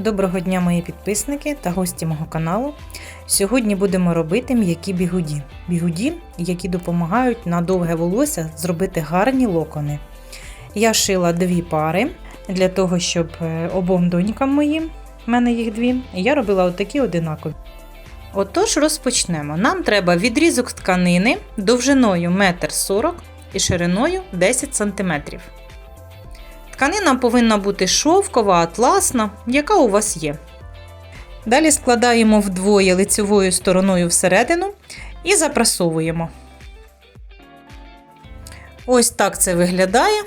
Доброго дня, мої підписники та гості мого каналу. Сьогодні будемо робити м'які бігуді. Бігуді, які допомагають на довге волосся зробити гарні локони. Я шила дві пари для того, щоб е, обом донькам моїм, в мене їх дві, я робила отакі одинакові. Отож, розпочнемо. Нам треба відрізок тканини довжиною 1,40 м і шириною 10 см. Тканина повинна бути шовкова, атласна, яка у вас є. Далі складаємо вдвоє лицевою стороною всередину і запрасовуємо. Ось так це виглядає.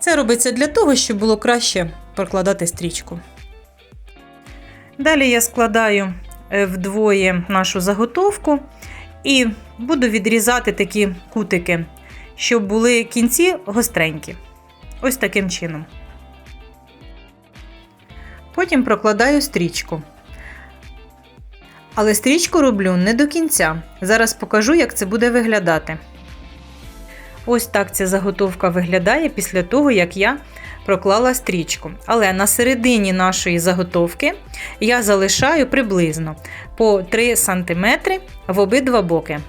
Це робиться для того, щоб було краще прокладати стрічку. Далі я складаю е, вдвоє нашу заготовку і буду відрізати такі кутики, щоб були кінці гостренькі. Ось таким чином. Потім прокладаю стрічку. Але стрічку роблю не до кінця. Зараз покажу, як це буде виглядати. Ось так ця заготовка виглядає після того, як я проклала стрічку. Але на середині нашої заготовки я залишаю приблизно по 3 см в обидва боки.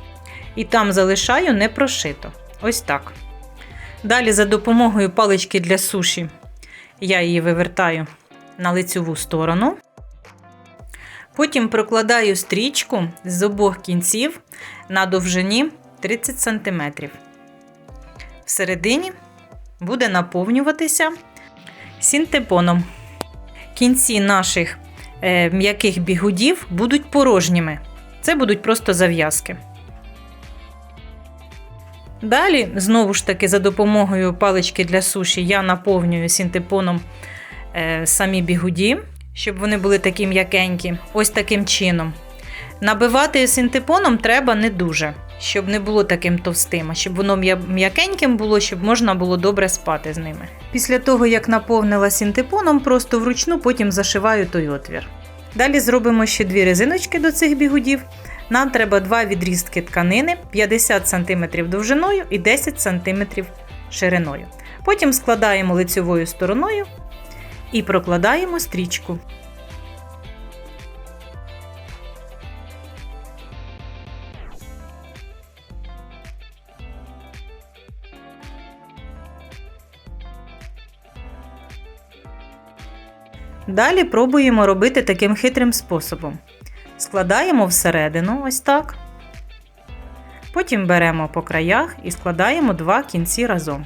І там залишаю не прошито. Ось так. Далі, за допомогою палички для суші, я її вивертаю на лицьову сторону. Потім прокладаю стрічку з обох кінців на довжині 30 см. Всередині буде наповнюватися синтепоном. Кінці наших е, м'яких бігудів будуть порожніми. Це будуть просто зав'язки. Далі, знову ж таки, за допомогою палички для суші, я наповнюю синтепоном е, самі бігуді, щоб вони були такі м'якенькі. Ось таким чином. Набивати синтепоном треба не дуже, щоб не було таким товстим, а щоб воно м'якеньким було, щоб можна було добре спати з ними. Після того, як наповнила синтепоном, просто вручну потім зашиваю той отвір. Далі зробимо ще дві резиночки до цих бігудів. Нам треба два відрізки тканини 50 см довжиною і 10 см шириною. Потім складаємо лицевою стороною і прокладаємо стрічку. Далі пробуємо робити таким хитрим способом. Складаємо всередину, ось так. Потім беремо по краях і складаємо два кінці разом.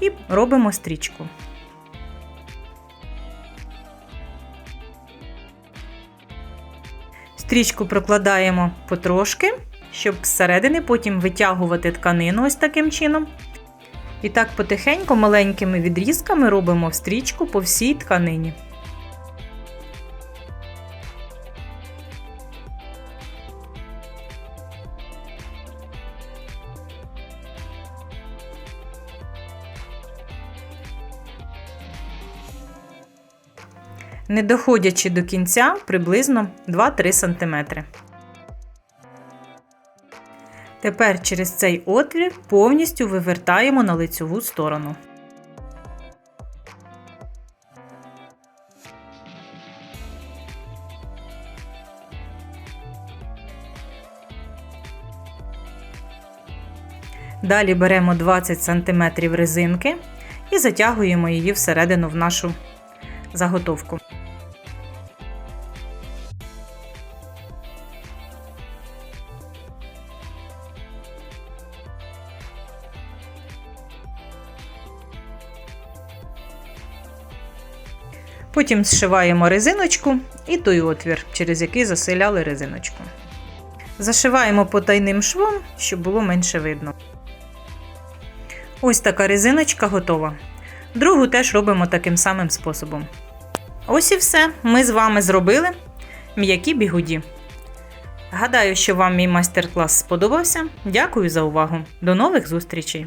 І робимо стрічку. Стрічку прокладаємо потрошки, щоб зсередини потім витягувати тканину ось таким чином. І так потихеньку маленькими відрізками робимо стрічку по всій тканині. Не доходячи до кінця приблизно 2-3 см. Тепер через цей отвір повністю вивертаємо на лицьову сторону. Далі беремо 20 см резинки і затягуємо її всередину в нашу заготовку. Потім зшиваємо резиночку і той отвір, через який заселяли резиночку. Зашиваємо потайним швом, щоб було менше видно. Ось така резиночка готова. Другу теж робимо таким самим способом. Ось і все. Ми з вами зробили м'які бігуді. Гадаю, що вам мій майстер-клас сподобався. Дякую за увагу. До нових зустрічей!